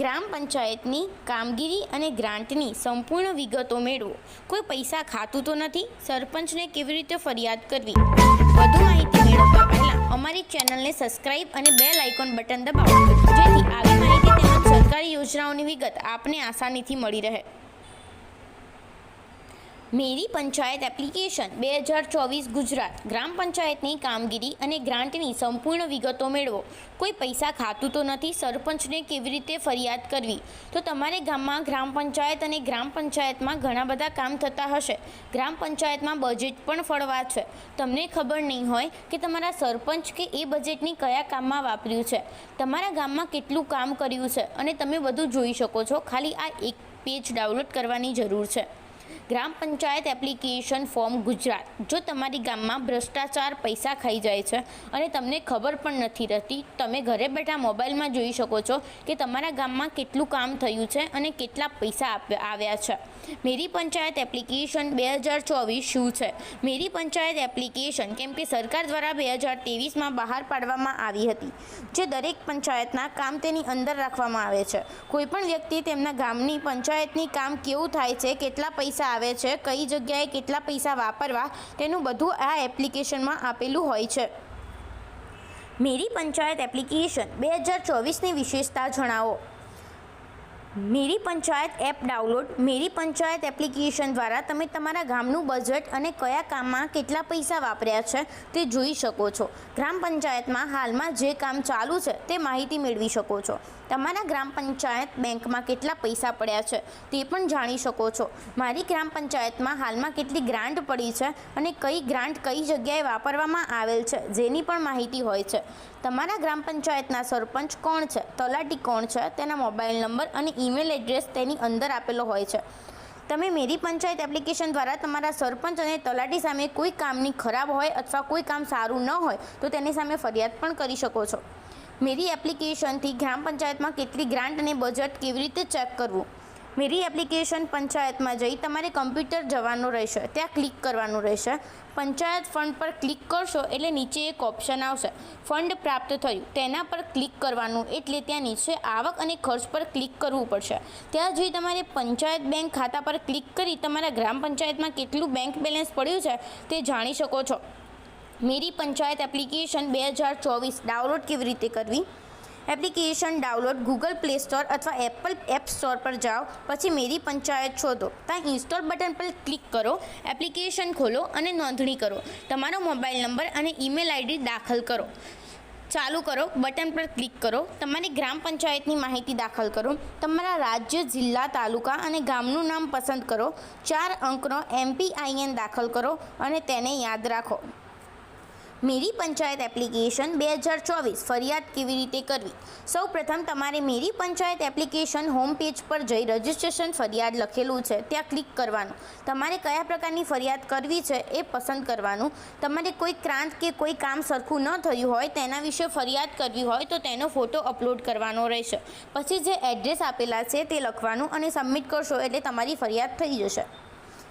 ગ્રામ પંચાયતની કામગીરી અને ગ્રાન્ટની સંપૂર્ણ વિગતો મેળવો. કોઈ પૈસા ખાતું તો નથી? સરપંચને કેવી રીતે ફરિયાદ કરવી? વધુ માહિતી મેળવવા પહેલાં અમારી ચેનલને સબસ્ક્રાઇબ અને બેલ આઇકોન બટન દબાવો. જેથી આવી માહિતી તેમજ સરકારી યોજનાઓની વિગત આપને આસાનીથી મળી રહે. મેરી પંચાયત એપ્લિકેશન બે હજાર ચોવીસ ગુજરાત. ગ્રામ પંચાયતની કામગીરી અને ગ્રાન્ટની સંપૂર્ણ વિગતો મેળવો. કોઈ પૈસા ખાતું તો નથી, સરપંચને કેવી રીતે ફરિયાદ કરવી? તો તમારે ગામમાં ગ્રામ પંચાયત અને ગ્રામ પંચાયતમાં ઘણા બધા કામ થતા હશે. ગ્રામ પંચાયતમાં બજેટ પણ ફળવા છે તમને ખબર નહીં હોય કે તમારા સરપંચ કે એ બજેટની કયા કામમાં વાપર્યું છે. તમારા ગામમાં કેટલું કામ કર્યું છે અને તમે બધું જોઈ શકો છો. ખાલી આ એક પેજ ડાઉનલોડ કરવાની જરૂર છે. ગ્રામ પંચાયત એપ્લિકેશન ફોર્મ ગુજરાત. જો તમારી ગામમાં ભ્રષ્ટાચાર પૈસા ખાઈ જાય છે અને તમને ખબર પણ નથી રહેતી, તમે ઘરે બેઠા મોબાઈલમાં જોઈ શકો છો કે તમારા ગામમાં કેટલું કામ થયું છે અને કેટલા પૈસા આવ્યા છે. મેરી પંચાયત એપ્લિકેશન બે હજાર ચોવીસ શું છે? મેરી પંચાયત એપ્લિકેશન કેમ કે સરકાર દ્વારા બે હજાર ત્રેવીસમાં બહાર પાડવામાં આવી હતી, જે દરેક પંચાયતના કામ તેની અંદર રાખવામાં આવે છે. કોઈપણ વ્યક્તિ તેમના ગામની પંચાયતની કામ કેવું થાય છે, કેટલા પૈસા આવે છે, કઈ જગ્યાએ કેટલા પૈસા વાપરવા, તેનું બધું આ એપ્લિકેશનમાં આપેલું હોય છે. મેરી પંચાયત એપ્લિકેશન બે હજાર ચોવીસની વિશેષતા જણાવો. Meri Panchayat app download, Meri Panchayat application દ્વારા તમે તમારા ગામનું બજેટ અને કયા કામમાં કેટલા પૈસા વાપર્યા છે તે જોઈ શકો છો. ગ્રામ પંચાયતમાં હાલમાં જે કામ ચાલુ છે તે માહિતી મેળવી શકો છો. તમારા ગ્રામ પંચાયત બેંકમાં કેટલા પૈસા પડ્યા છે તે પણ જાણી શકો છો. મારી ગ્રામ પંચાયતમાં હાલમાં કેટલી ગ્રાન્ટ પડી છે અને કઈ ગ્રાન્ટ કઈ જગ્યાએ વાપરવામાં આવેલ છે જેની પણ માહિતી હોય છે. તમારા ગ્રામ પંચાયતના સરપંચ કોણ છે, તલાટી કોણ છે, તેના મોબાઈલ નંબર અને ઈમેલ એડ્રેસ તેની અંદર આપેલો હોય છે. તમે મેરી પંચાયત એપ્લિકેશન દ્વારા તમારા સરપંચ અને તલાટી સામે કોઈ કામની ખરાબ હોય અથવા કોઈ કામ સારું ન હોય, તો તેની સામે ફરિયાદ પણ કરી શકો છો. મેરી એપ્લિકેશનથી ગ્રામ પંચાયતમાં કેટલી ગ્રાન્ટ અને બજેટ કેવી રીતે ચેક કરવું? મેરી એપ્લિકેશન પંચાયતમાં જઈ તમારે કમ્પ્યુટર જવાનું રહેશે, ત્યાં ક્લિક કરવાનું રહેશે. પંચાયત ફંડ પર ક્લિક કરશો એટલે નીચે એક ઓપ્શન આવશે, ફંડ પ્રાપ્ત થયું. તેના પર ક્લિક કરવાનું એટલે ત્યાં નીચે આવક અને ખર્ચ પર ક્લિક કરવું પડશે. ત્યાં જઈ તમારે પંચાયત બેંક ખાતા પર ક્લિક કરી તમારા ગ્રામ પંચાયતમાં કેટલું બેંક બેલેન્સ પડ્યું છે તે જાણી શકો છો. મેરી પંચાયત એપ્લિકેશન બે હજાર ચોવીસ ડાઉનલોડ કેવી રીતે કરવી? Application download Google Play Store અથવા એપલ એપ સ્ટોર પર જાઓ. પછી મેરી પંચાયત શોધો. ત્યાં ઇન્સ્ટોલ બટન પર ક્લિક કરો, એપ્લિકેશન ખોલો અને નોંધણી કરો. તમારો મોબાઈલ નંબર અને ઈમેલ આઈડી દાખલ કરો. ચાલુ કરો, બટન પર ક્લિક કરો. તમારી ગ્રામ પંચાયતની માહિતી દાખલ કરો. તમારા રાજ્ય, જિલ્લા, તાલુકા અને ગામનું નામ પસંદ કરો. ચાર અંકનો એમપીઆઈએન દાખલ કરો અને તેને યાદ રાખો. મેરી પંચાયત એપ્લિકેશન બે હજાર ચોવીસ ફરિયાદ કેવી રીતે કરવી? સૌ પ્રથમ તમારે Meri Panchayat application home page પર જઈ રજિસ્ટ્રેશન ફરિયાદ લખેલું છે, ત્યાં ક્લિક કરવાનું. તમારે કયા પ્રકારની ફરિયાદ કરવી છે એ પસંદ કરવાનું. તમારે કોઈ ક્રાંત કે કોઈ કામ સરખું ન થયું હોય તેના વિશે ફરિયાદ કરવી હોય તો તેનો ફોટો અપલોડ કરવાનો રહેશે. પછી જે એડ્રેસ આપેલા છે તે લખવાનું અને સબમિટ કરશો એટલે તમારી ફરિયાદ થઈ જશે.